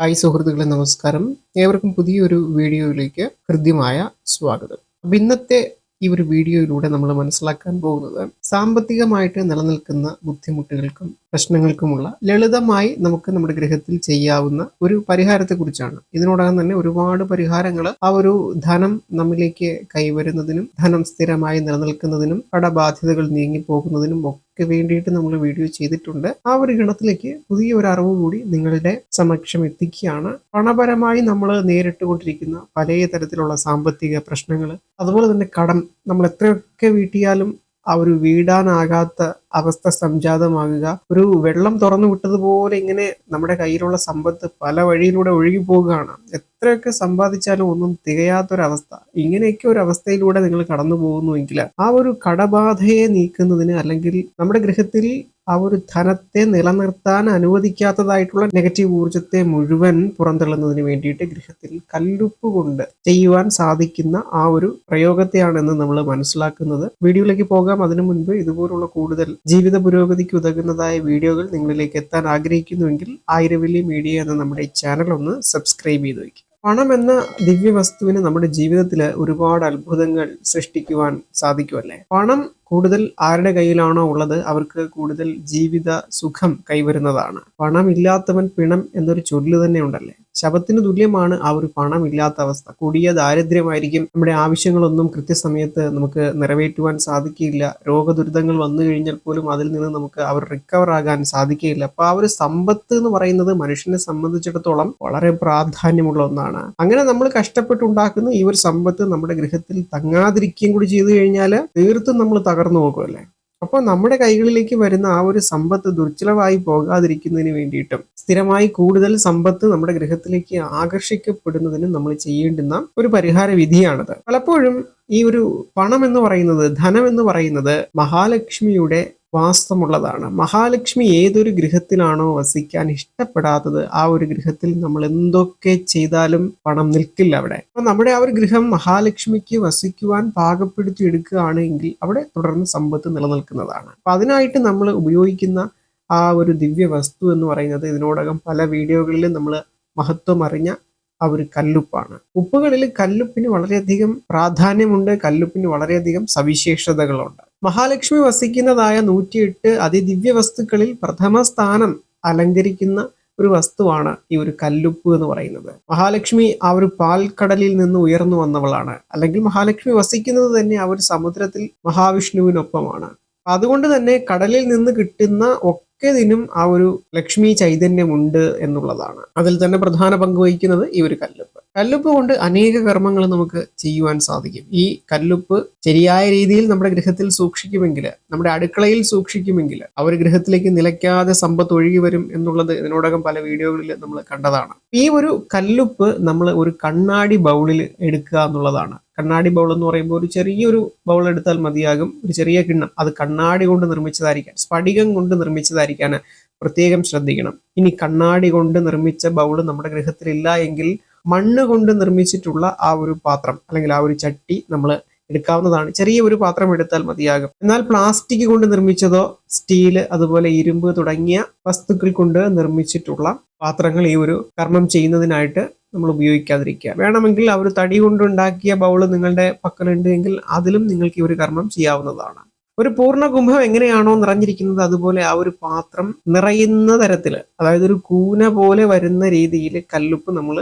Hi സുഹൃത്തുക്കളെ നമസ്കാരം. ഏവർക്കും പുതിയൊരു വീഡിയോയിലേക്ക് ഹൃദ്യമായ സ്വാഗതം. അപ്പം ഇന്നത്തെ ഈ ഒരു വീഡിയോയിലൂടെ നമ്മൾ മനസ്സിലാക്കാൻ പോകുന്നത് സാമ്പത്തികമായിട്ട് നിലനിൽക്കുന്ന ബുദ്ധിമുട്ടുകൾക്കും പ്രശ്നങ്ങൾക്കുമുള്ള ലളിതമായി നമുക്ക് നമ്മുടെ ഗൃഹത്തിൽ ചെയ്യാവുന്ന ഒരു പരിഹാരത്തെക്കുറിച്ചാണ്. ഇതിനോടകം തന്നെ ഒരുപാട് പരിഹാരങ്ങൾ ആ ഒരു ധനം നമ്മിലേക്ക് കൈവരുന്നതിനും ധനം സ്ഥിരമായി നിലനിൽക്കുന്നതിനും കടബാധ്യതകൾ നീങ്ങിപ്പോകുന്നതിനും ഒക്കെ വേണ്ടിയിട്ട് നമ്മൾ വീഡിയോ ചെയ്തിട്ടുണ്ട്. ആ ഒരു ഗണത്തിലേക്ക് പുതിയ ഒരു അറിവ് കൂടി നിങ്ങളുടെ സമക്ഷം എത്തിക്കുകയാണ്. പണപരമായി നമ്മൾ നേരിട്ടുകൊണ്ടിരിക്കുന്ന പല തരത്തിലുള്ള സാമ്പത്തിക പ്രശ്നങ്ങൾ അതുപോലെ തന്നെ കടം നമ്മൾ എത്രയൊക്കെ വീട്ടിയാലും ആ ഒരു വീടാനാകാത്ത അവസ്ഥ സംജാതമാകുക. ഒരു വെള്ളം തുറന്നു വിട്ടതുപോലെ ഇങ്ങനെ നമ്മുടെ കയ്യിലുള്ള സമ്പത്ത് പല വഴിയിലൂടെ ഒഴുകി പോവുകയാണ് എത്രയൊക്കെ സമ്പാദിച്ചാലും ഒന്നും തികയാത്തൊരവസ്ഥ. ഇങ്ങനെയൊക്കെ ഒരു അവസ്ഥയിലൂടെ നിങ്ങൾ കടന്നു പോകുന്നുവെങ്കിൽ ആ ഒരു കടബാധയെ നീക്കുന്നതിന് അല്ലെങ്കിൽ നമ്മുടെ ഗൃഹത്തിൽ ആ ഒരു ധനത്തെ നിലനിർത്താൻ അനുവദിക്കാത്തതായിട്ടുള്ള നെഗറ്റീവ് ഊർജത്തെ മുഴുവൻ പുറന്തള്ളുന്നതിന് വേണ്ടിയിട്ട് ഗൃഹത്തിൽ കല്ലുപ്പ് കൊണ്ട് ചെയ്യുവാൻ സാധിക്കുന്ന ആ ഒരു പ്രയോഗത്തെയാണെന്ന് നമ്മൾ മനസ്സിലാക്കുന്നത്. വീഡിയോയിലേക്ക് പോകാം. അതിനു മുൻപ് ഇതുപോലുള്ള കൂടുതൽ ജീവിത പുരോഗതിക്ക് ഉതകുന്നതായ വീഡിയോകൾ നിങ്ങളിലേക്ക് എത്താൻ ആഗ്രഹിക്കുന്നുവെങ്കിൽ ആയിരവലി മീഡിയ എന്ന നമ്മുടെ ചാനൽ ഒന്ന് സബ്സ്ക്രൈബ് ചെയ്ത് വയ്ക്കുക. പണം എന്ന ദിവ്യ വസ്തുവിന് നമ്മുടെ ജീവിതത്തിൽ ഒരുപാട് അത്ഭുതങ്ങൾ സൃഷ്ടിക്കുവാൻ സാധിക്കുമല്ലേ പണം കൂടുതൽ ആരുടെ കയ്യിലാണോ ഉള്ളത് അവർക്ക് കൂടുതൽ ജീവിത സുഖം കൈവരുന്നതാണ്. പണമില്ലാത്തവൻ പിണം എന്നൊരു ചൊല്ല് തന്നെ ഉണ്ടല്ലേ? ശബത്തിന് തുല്യമാണ് ആ ഒരു പണമില്ലാത്ത അവസ്ഥ. കൊടിയ ദാരിദ്ര്യമായിരിക്കും നമ്മുടെ ആവശ്യങ്ങളൊന്നും കൃത്യസമയത്ത് നമുക്ക് നിറവേറ്റുവാൻ സാധിക്കില്ല രോഗദുരിതങ്ങൾ വന്നു കഴിഞ്ഞാൽ പോലും അതിൽ നിന്ന് നമുക്ക് അവർ റിക്കവർ ആകാൻ സാധിക്കുകയില്ല. അപ്പൊ ആ ഒരു സമ്പത്ത് എന്ന് പറയുന്നത് മനുഷ്യനെ സംബന്ധിച്ചിടത്തോളം വളരെ പ്രാധാന്യമുള്ള ഒന്നാണ്. അങ്ങനെ നമ്മൾ കഷ്ടപ്പെട്ടുണ്ടാക്കുന്ന ഈ ഒരു സമ്പത്ത് നമ്മുടെ ഗൃഹത്തിൽ തങ്ങാതിരിക്കുകയും കൂടി ചെയ്തു കഴിഞ്ഞാൽ തീർത്തും നമ്മൾ തകർന്നു പോകുമല്ലേ അപ്പോൾ നമ്മുടെ കൈകളിലേക്ക് വരുന്ന ആ ഒരു സമ്പത്ത് ദുർച്ചലവായി പോകാതിരിക്കുന്നതിന് വേണ്ടിയിട്ടും സ്ഥിരമായി കൂടുതൽ സമ്പത്ത് നമ്മുടെ ഗൃഹത്തിലേക്ക് ആകർഷിക്കപ്പെടുന്നതിന് നമ്മൾ ചെയ്യേണ്ടുന്ന ഒരു പരിഹാര വിധിയാണത്. പലപ്പോഴും ഈ ഒരു പണം എന്ന് പറയുന്നത് ധനം എന്ന് പറയുന്നത് മഹാലക്ഷ്മിയുടെ വാസ്തമുള്ളതാണ് മഹാലക്ഷ്മി ഏതൊരു ഗൃഹത്തിലാണോ വസിക്കാൻ ഇഷ്ടപ്പെടാത്തത് ആ ഒരു ഗൃഹത്തിൽ നമ്മൾ എന്തൊക്കെ ചെയ്താലും പണം നിൽക്കില്ല അവിടെ. അപ്പൊ നമ്മുടെ ആ ഒരു ഗൃഹം മഹാലക്ഷ്മിക്ക് വസിക്കുവാൻ പാകപ്പെടുത്തി എടുക്കുകയാണ് എങ്കിൽ അവിടെ തുടർന്ന് സമ്പത്ത് നിലനിൽക്കുന്നതാണ്. അപ്പൊ അതിനായിട്ട് നമ്മൾ ഉപയോഗിക്കുന്ന ആ ഒരു ദിവ്യ വസ്തു എന്ന് പറയുന്നത് ഇതിനോടകം പല വീഡിയോകളിലും നമ്മൾ മഹത്വം അറിഞ്ഞ ആ ഒരു കല്ലുപ്പാണ്. ഉപ്പുകളിൽ കല്ലുപ്പിന് വളരെയധികം പ്രാധാന്യമുണ്ട് കല്ലുപ്പിന് വളരെയധികം സവിശേഷതകളുണ്ട്. മഹാലക്ഷ്മി വസിക്കുന്നതായ നൂറ്റിയെട്ട് അതിദിവ്യ വസ്തുക്കളിൽ പ്രഥമ സ്ഥാനം അലങ്കരിക്കുന്ന ഒരു വസ്തുവാണ് ഈ ഒരു കല്ലുപ്പ് എന്ന് പറയുന്നത്. മഹാലക്ഷ്മി ആ ഒരു പാൽക്കടലിൽ നിന്ന് ഉയർന്നു വന്നവളാണ്. അല്ലെങ്കിൽ മഹാലക്ഷ്മി വസിക്കുന്നത് തന്നെ ആ ഒരു സമുദ്രത്തിൽ മഹാവിഷ്ണുവിനൊപ്പമാണ്. അതുകൊണ്ട് തന്നെ കടലിൽ നിന്ന് കിട്ടുന്ന ഒക്കതിനും ആ ഒരു ലക്ഷ്മി ചൈതന്യമുണ്ട് എന്നുള്ളതാണ്. അതിൽ തന്നെ പ്രധാന പങ്ക് വഹിക്കുന്നത് ഈ ഒരു കല്ലുപ്പ്. കല്ലുപ്പ് കൊണ്ട് അനേക കർമ്മങ്ങൾ നമുക്ക് ചെയ്യുവാൻ സാധിക്കും. ഈ കല്ലുപ്പ് ശരിയായ രീതിയിൽ നമ്മുടെ ഗൃഹത്തിൽ സൂക്ഷിക്കുമെങ്കിൽ നമ്മുടെ അടുക്കളയിൽ സൂക്ഷിക്കുമെങ്കിൽ അവർ ഗൃഹത്തിലേക്ക് നിലയ്ക്കാതെ സമ്പത്ത് ഒഴുകി വരും എന്നുള്ളത് ഇതിനോടകം പല വീഡിയോകളിൽ നമ്മൾ കണ്ടതാണ്. ഈ ഒരു കല്ലുപ്പ് നമ്മൾ ഒരു കണ്ണാടി ബൗളിൽ എടുക്കുക എന്നുള്ളതാണ്. കണ്ണാടി ബൗൾ എന്ന് പറയുമ്പോൾ ഒരു ചെറിയൊരു ബൗൾ എടുത്താൽ മതിയാകും. ഒരു ചെറിയ കിണ്ണം. അത് കണ്ണാടി കൊണ്ട് നിർമ്മിച്ചതായിരിക്കാൻ സ്ഫടികം കൊണ്ട് നിർമ്മിച്ചതായിരിക്കാൻ പ്രത്യേകം ശ്രദ്ധിക്കണം. ഇനി കണ്ണാടി കൊണ്ട് നിർമ്മിച്ച ബൗൾ നമ്മുടെ ഗൃഹത്തിലില്ല എങ്കിൽ മണ്ണ് കൊണ്ട് നിർമ്മിച്ചിട്ടുള്ള ആ ഒരു പാത്രം അല്ലെങ്കിൽ ആ ഒരു ചട്ടി നമ്മൾ എടുക്കാവുന്നതാണ്. ചെറിയ ഒരു പാത്രം എടുത്താൽ മതിയാകും. എന്നാൽ പ്ലാസ്റ്റിക് കൊണ്ട് നിർമ്മിച്ചതോ സ്റ്റീൽ അതുപോലെ ഇരുമ്പ് തുടങ്ങിയ വസ്തുക്കൾ കൊണ്ട് നിർമ്മിച്ചിട്ടുള്ള പാത്രങ്ങൾ ഈ ഒരു കർമ്മം ചെയ്യുന്നതിനായിട്ട് നമ്മൾ ഉപയോഗിക്കാതിരിക്കുക. വേണമെങ്കിൽ ആ ഒരു തടി കൊണ്ടുണ്ടാക്കിയ ബൗൾ നിങ്ങളുടെ പക്കലുണ്ട് എങ്കിൽ അതിലും നിങ്ങൾക്ക് ഈ ഒരു കർമ്മം ചെയ്യാവുന്നതാണ്. ഒരു പൂർണ കുംഭം എങ്ങനെയാണോ നിറഞ്ഞിരിക്കുന്നത് അതുപോലെ ആ ഒരു പാത്രം നിറയുന്ന തരത്തിൽ അതായത് ഒരു കൂന പോലെ വരുന്ന രീതിയിൽ കല്ലുപ്പ് നമ്മൾ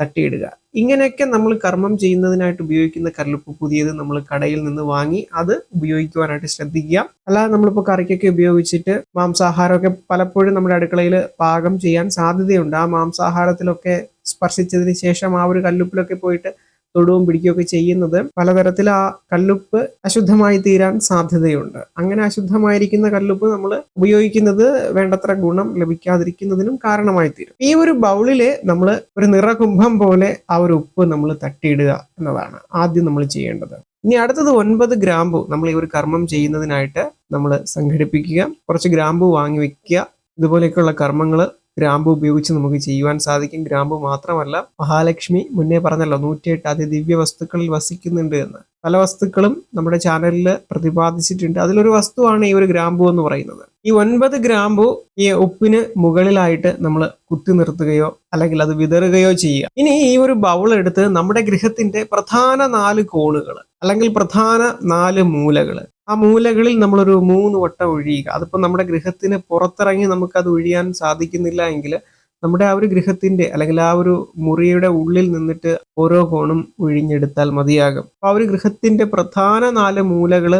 തട്ടിയിടുക. ഇങ്ങനെയൊക്കെ നമ്മൾ കർമ്മം ചെയ്യുന്നതിനായിട്ട് ഉപയോഗിക്കുന്ന കല്ലുപ്പ് പുതിയത് നമ്മൾ കടയിൽ നിന്ന് വാങ്ങി അത് ഉപയോഗിക്കുവാനായിട്ട് ശ്രദ്ധിക്കുക. അല്ലാതെ നമ്മളിപ്പോൾ കറിക്കൊക്കെ ഉപയോഗിച്ചിട്ട് മാംസാഹാരമൊക്കെ പലപ്പോഴും നമ്മുടെ അടുക്കളയിൽ പാകം ചെയ്യാൻ സാധ്യതയുണ്ട്. ആ മാംസാഹാരത്തിലൊക്കെ സ്പർശിച്ചതിന് ശേഷം ആ ഒരു കല്ലുപ്പിലൊക്കെ പോയിട്ട് തൊടുവും പിടിക്കുകയൊക്കെ ചെയ്യുന്നത് പലതരത്തിൽ ആ കല്ലുപ്പ് അശുദ്ധമായി തീരാൻ സാധ്യതയുണ്ട്. അങ്ങനെ അശുദ്ധമായിരിക്കുന്ന കല്ലുപ്പ് നമ്മൾ ഉപയോഗിക്കുന്നത് വേണ്ടത്ര ഗുണം ലഭിക്കാതിരിക്കുന്നതിനും കാരണമായി തീരും. ഈ ഒരു ബൗളിൽ നമ്മൾ ഒരു നിറകുംഭം പോലെ ആ ഒരു ഉപ്പ് നമ്മൾ തട്ടിയിടുക എന്നതാണ് ആദ്യം നമ്മൾ ചെയ്യേണ്ടത്. ഇനി അടുത്തത് ഒൻപത് ഗ്രാമ്പു നമ്മൾ ഈ ഒരു കർമ്മം ചെയ്യുന്നതിനായിട്ട് നമ്മൾ സംഘടിപ്പിക്കുക. കുറച്ച് ഗ്രാമ്പു വാങ്ങി വെക്കുക. ഇതുപോലെയൊക്കെയുള്ള കർമ്മങ്ങൾ ഗ്രാമ്പു ഉപയോഗിച്ച് നമുക്ക് ചെയ്യുവാൻ സാധിക്കും. ഗ്രാമ്പ് മാത്രമല്ല മഹാലക്ഷ്മി മുന്നേ പറഞ്ഞല്ലോ നൂറ്റിയെട്ട് അതിദിവ്യ വസ്തുക്കളിൽ വസിക്കുന്നുണ്ട് എന്ന്. പല വസ്തുക്കളും നമ്മുടെ ചാനലിൽ പ്രതിപാദിച്ചിട്ടുണ്ട്. അതിലൊരു വസ്തുവാണ് ഈ ഒരു ഗ്രാമ്പു എന്ന് പറയുന്നത്. ഈ ഒൻപത് ഗ്രാമ്പു ഈ ഉപ്പിന് മുകളിലായിട്ട് നമ്മൾ കുത്തി നിർത്തുകയോ അല്ലെങ്കിൽ അത് വിതറുകയോ ചെയ്യുക. ഇനി ഈ ഒരു ബൗൾ എടുത്ത് നമ്മുടെ ഗൃഹത്തിന്റെ പ്രധാന നാല് കോണുകൾ അല്ലെങ്കിൽ പ്രധാന നാല് മൂലകൾ ആ മൂലകളിൽ നമ്മളൊരു മൂന്ന് വട്ടം ഒഴിയുക. അതിപ്പോൾ നമ്മുടെ ഗൃഹത്തിന് പുറത്തിറങ്ങി നമുക്കത് ഒഴിയാൻ സാധിക്കുന്നില്ല എങ്കിൽ നമ്മുടെ ആ ഒരു ഗൃഹത്തിന്റെ അല്ലെങ്കിൽ ആ ഒരു മുറിയുടെ ഉള്ളിൽ നിന്നിട്ട് ഓരോ കോണും ഒഴിഞ്ഞെടുത്താൽ മതിയാകും. അപ്പോൾ ആ ഒരു ഗൃഹത്തിന്റെ പ്രധാന നാല് മൂലകൾ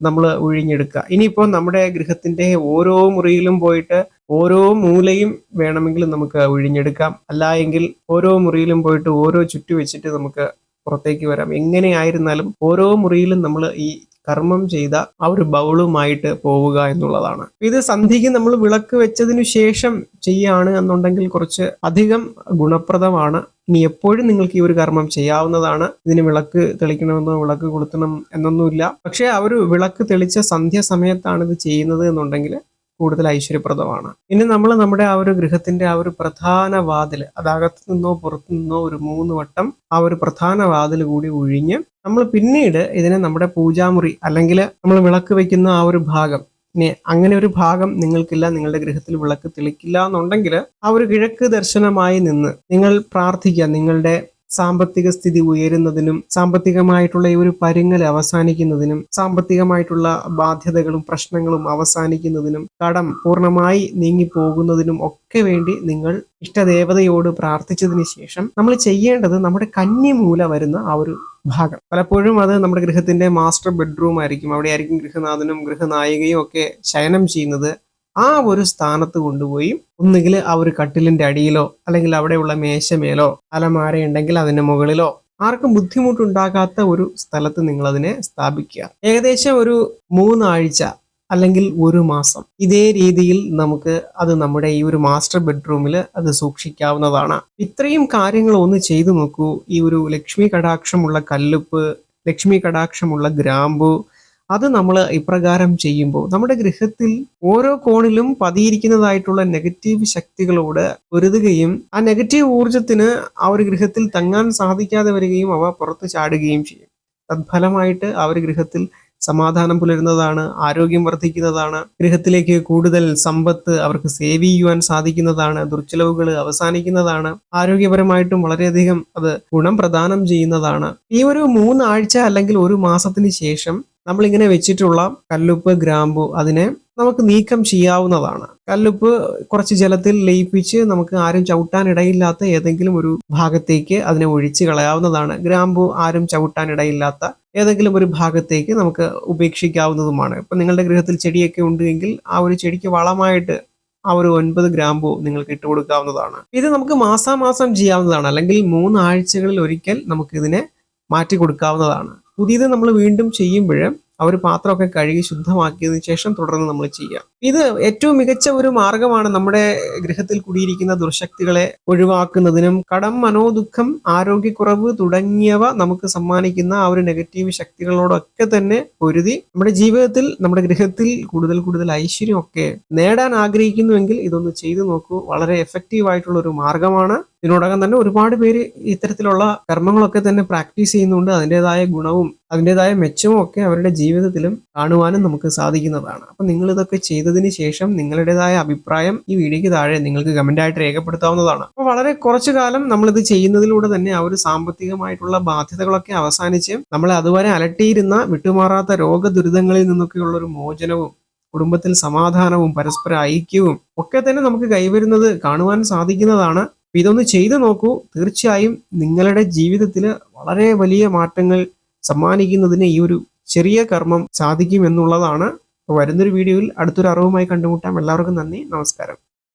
നമ്മൾ ഒഴിഞ്ഞെടുക്കുക. ഇനിയിപ്പോൾ നമ്മുടെ ഗൃഹത്തിന്റെ ഓരോ മുറിയിലും പോയിട്ട് ഓരോ മൂലയും വേണമെങ്കിൽ നമുക്ക് ഒഴിഞ്ഞെടുക്കാം. അല്ല എങ്കിൽ ഓരോ മുറിയിലും പോയിട്ട് ഓരോ ചുറ്റു വെച്ചിട്ട് നമുക്ക് പുറത്തേക്ക് വരാം. എങ്ങനെയായിരുന്നാലും ഓരോ മുറിയിലും നമ്മൾ ഈ കർമ്മം ചെയ്ത ആ ഒരു ബൗളുമായിട്ട് പോവുക എന്നുള്ളതാണ്. ഇത് സന്ധിക്ക് നമ്മൾ വിളക്ക് വെച്ചതിനു ശേഷം ചെയ്യാണ് എന്നുണ്ടെങ്കിൽ കുറച്ച് അധികം ഗുണപ്രദമാണ്. ഇനി എപ്പോഴും നിങ്ങൾക്ക് ഈ ഒരു കർമ്മം ചെയ്യാവുന്നതാണ്. ഇതിന് വിളക്ക് തെളിക്കണമെന്നോ വിളക്ക് കൊളുത്തണം എന്നൊന്നുമില്ല. പക്ഷേ ആ ഒരു വിളക്ക് തെളിച്ച സന്ധ്യ സമയത്താണ് ഇത് ചെയ്യുന്നത് എന്നുണ്ടെങ്കിൽ കൂടുതൽ ഐശ്വര്യപ്രദമാണ്. ഇനി നമ്മൾ നമ്മുടെ ആ ഒരു ഗൃഹത്തിന്റെ ആ ഒരു പ്രധാന വാതിൽ അതകത്തു നിന്നോ പുറത്തു നിന്നോ ഒരു മൂന്ന് വട്ടം ആ ഒരു പ്രധാന വാതിൽ കൂടി ഒഴിഞ്ഞ് നമ്മൾ പിന്നീട് ഇതിനെ നമ്മുടെ പൂജാമുറി അല്ലെങ്കിൽ നമ്മൾ വിളക്ക് വെക്കുന്ന ആ ഒരു ഭാഗം ഇനി അങ്ങനെ ഒരു ഭാഗം നിങ്ങൾക്കില്ല നിങ്ങളുടെ ഗൃഹത്തിൽ വിളക്ക് തെളിക്കില്ല എന്നുണ്ടെങ്കിൽ ആ ഒരു കിഴക്ക് ദർശനമായി നിന്ന് നിങ്ങൾ പ്രാർത്ഥിക്കുക നിങ്ങളുടെ സാമ്പത്തിക സ്ഥിതി ഉയരുന്നതിനും സാമ്പത്തികമായിട്ടുള്ള ഈ ഒരു പരുങ്ങൽ അവസാനിക്കുന്നതിനും സാമ്പത്തികമായിട്ടുള്ള ബാധ്യതകളും പ്രശ്നങ്ങളും അവസാനിക്കുന്നതിനും കടം പൂർണമായി നീങ്ങി പോകുന്നതിനും ഒക്കെ വേണ്ടി നിങ്ങൾ ഇഷ്ടദേവതയോട് പ്രാർത്ഥിച്ചതിന് ശേഷം നമ്മൾ ചെയ്യേണ്ടത് നമ്മുടെ കന്നിമൂല വരുന്ന ആ ഒരു ഭാഗം. പലപ്പോഴും അത് നമ്മുടെ ഗൃഹത്തിന്റെ മാസ്റ്റർ ബെഡ്റൂം ആയിരിക്കും അവിടെ ആയിരിക്കും ഗൃഹനാഥനും ഗൃഹനായികയും ഒക്കെ ശയനം ചെയ്യുന്നത്. ആ ഒരു സ്ഥാനത്ത് കൊണ്ടുപോയി ഒന്നുകിൽ ആ ഒരു കട്ടിലിന്റെ അടിയിലോ അല്ലെങ്കിൽ അവിടെയുള്ള മേശമേലോ അലമാര ഉണ്ടെങ്കിൽ അതിന്റെ മുകളിലോ ആർക്കും ബുദ്ധിമുട്ടുണ്ടാകാത്ത ഒരു സ്ഥലത്ത് നിങ്ങൾ അതിനെ സ്ഥാപിക്കുക. ഏകദേശം ഒരു മൂന്നാഴ്ച അല്ലെങ്കിൽ ഒരു മാസം ഇതേ രീതിയിൽ നമുക്ക് അത് നമ്മുടെ ഈ ഒരു മാസ്റ്റർ ബെഡ്റൂമിൽ അത് സൂക്ഷിക്കാവുന്നതാണ്. ഇത്രയും കാര്യങ്ങൾ ഒന്ന് ചെയ്തു നോക്കൂ. ഈ ഒരു ലക്ഷ്മി കടാക്ഷമുള്ള കല്ലുപ്പ് ലക്ഷ്മി കടാക്ഷമുള്ള ഗ്രാമ്പു അത് നമ്മൾ ഇപ്രകാരം ചെയ്യുമ്പോൾ നമ്മുടെ ഗൃഹത്തിൽ ഓരോ കോണിലും പതിയിരിക്കുന്നതായിട്ടുള്ള നെഗറ്റീവ് ശക്തികളോട് പൊരുതുകയും ആ നെഗറ്റീവ് ഊർജത്തിന് ആ ഒരു ഗൃഹത്തിൽ തങ്ങാൻ സാധിക്കാതെ വരികയും അവ പുറത്ത് ചാടുകയും ചെയ്യും. തത്ഫലമായിട്ട് ആ ഒരു ഗൃഹത്തിൽ സമാധാനം പുലരുന്നതാണ് ആരോഗ്യം വർദ്ധിക്കുന്നതാണ് ഗൃഹത്തിലേക്ക് കൂടുതൽ സമ്പത്ത് അവർക്ക് സേവ് ചെയ്യുവാൻ സാധിക്കുന്നതാണ് ദുർച്ചെലവുകൾ അവസാനിക്കുന്നതാണ് ആരോഗ്യപരമായിട്ടും വളരെയധികം അത് ഗുണം പ്രദാനം ചെയ്യുന്നതാണ്. ഈ ഒരു മൂന്നാഴ്ച അല്ലെങ്കിൽ ഒരു മാസത്തിന് ശേഷം നമ്മളിങ്ങനെ വെച്ചിട്ടുള്ള കല്ലുപ്പ് ഗ്രാമ്പു അതിനെ നമുക്ക് നീക്കം ചെയ്യാവുന്നതാണ്. കല്ലുപ്പ് കുറച്ച് ജലത്തിൽ ലയിപ്പിച്ച് നമുക്ക് ആരും ചവിട്ടാൻ ഇടയില്ലാത്ത ഏതെങ്കിലും ഒരു ഭാഗത്തേക്ക് അതിനെ ഒഴിച്ച് കളയാവുന്നതാണ്. ഗ്രാമ്പു ആരും ചവിട്ടാൻ ഇടയില്ലാത്ത ഏതെങ്കിലും ഒരു ഭാഗത്തേക്ക് നമുക്ക് ഉപേക്ഷിക്കാവുന്നതുമാണ്. ഇപ്പൊ നിങ്ങളുടെ ഗൃഹത്തിൽ ചെടിയൊക്കെ ഉണ്ടെങ്കിൽ ആ ഒരു ചെടിക്ക് വളമായിട്ട് ആ ഒരു ഒൻപത് ഗ്രാമ്പു നിങ്ങൾക്ക് ഇട്ട് കൊടുക്കാവുന്നതാണ്. ഇത് നമുക്ക് മാസാമാസം ചെയ്യാവുന്നതാണ്. അല്ലെങ്കിൽ മൂന്നാഴ്ചകളിൽ ഒരിക്കൽ നമുക്ക് ഇതിനെ മാറ്റി കൊടുക്കാവുന്നതാണ്. പുതിയത് നമ്മൾ വീണ്ടും ചെയ്യുമ്പോൾ ആ ഒരു പാത്രമൊക്കെ കഴുകി ശുദ്ധമാക്കിയതിന് ശേഷം തുടർന്ന് നമ്മൾ ചെയ്യുക. ഇത് ഏറ്റവും മികച്ച ഒരു മാർഗമാണ് നമ്മുടെ ഗൃഹത്തിൽ കുടിയിരിക്കുന്ന ദുർശക്തികളെ ഒഴിവാക്കുന്നതിനും കടം മനോദുഃഖം ആരോഗ്യക്കുറവ് തുടങ്ങിയവ നമുക്ക് സമ്മാനിക്കുന്ന ആ ഒരു നെഗറ്റീവ് ശക്തികളോടൊക്കെ തന്നെ പൊരുതി നമ്മുടെ ജീവിതത്തിൽ നമ്മുടെ ഗൃഹത്തിൽ കൂടുതൽ കൂടുതൽ ഐശ്വര്യമൊക്കെ നേടാൻ ആഗ്രഹിക്കുന്നുവെങ്കിൽ ഇതൊന്ന് ചെയ്തു നോക്കൂ. വളരെ എഫക്റ്റീവ് ആയിട്ടുള്ള ഒരു മാർഗമാണ്. ഇതിനോടകം തന്നെ ഒരുപാട് പേര് ഇത്തരത്തിലുള്ള കർമ്മങ്ങളൊക്കെ തന്നെ പ്രാക്ടീസ് ചെയ്യുന്നുണ്ട്. അതിന്റെതായ ഗുണവും അതിന്റെതായ മെച്ചവും ഒക്കെ അവരുടെ ജീവിതത്തിലും കാണുവാനും നമുക്ക് സാധിക്കുന്നതാണ്. അപ്പം നിങ്ങൾ ഇതൊക്കെ ചെയ്തതിന് ശേഷം നിങ്ങളുടേതായ അഭിപ്രായം ഈ വീഡിയോയ്ക്ക് താഴെ നിങ്ങൾക്ക് കമന്റായിട്ട് രേഖപ്പെടുത്താവുന്നതാണ്. അപ്പോൾ വളരെ കുറച്ചു കാലം നമ്മളിത് ചെയ്യുന്നതിലൂടെ തന്നെ ആ ഒരു സാമ്പത്തികമായിട്ടുള്ള ബാധ്യതകളൊക്കെ അവസാനിച്ച് നമ്മളെ അതുവരെ അലട്ടിയിരുന്ന വിട്ടുമാറാത്ത രോഗദുരിതങ്ങളിൽ നിന്നൊക്കെയുള്ള ഒരു മോചനവും കുടുംബത്തിൽ സമാധാനവും പരസ്പര ഐക്യവും ഒക്കെ തന്നെ നമുക്ക് കൈവരുന്നത് കാണുവാൻ സാധിക്കുന്നതാണ്. ഇതൊന്ന് ചെയ്തു നോക്കൂ. തീർച്ചയായും നിങ്ങളുടെ ജീവിതത്തിൽ വളരെ വലിയ മാറ്റങ്ങൾ സമ്മാനിക്കുന്നതിന് ഈ ഒരു ചെറിയ കർമ്മം സാധിക്കും എന്നുള്ളതാണ്. വരുന്നൊരു വീഡിയോയിൽ അടുത്തൊരു അറിവുമായി കണ്ടുമുട്ടാം. എല്ലാവർക്കും നന്ദി. നമസ്കാരം.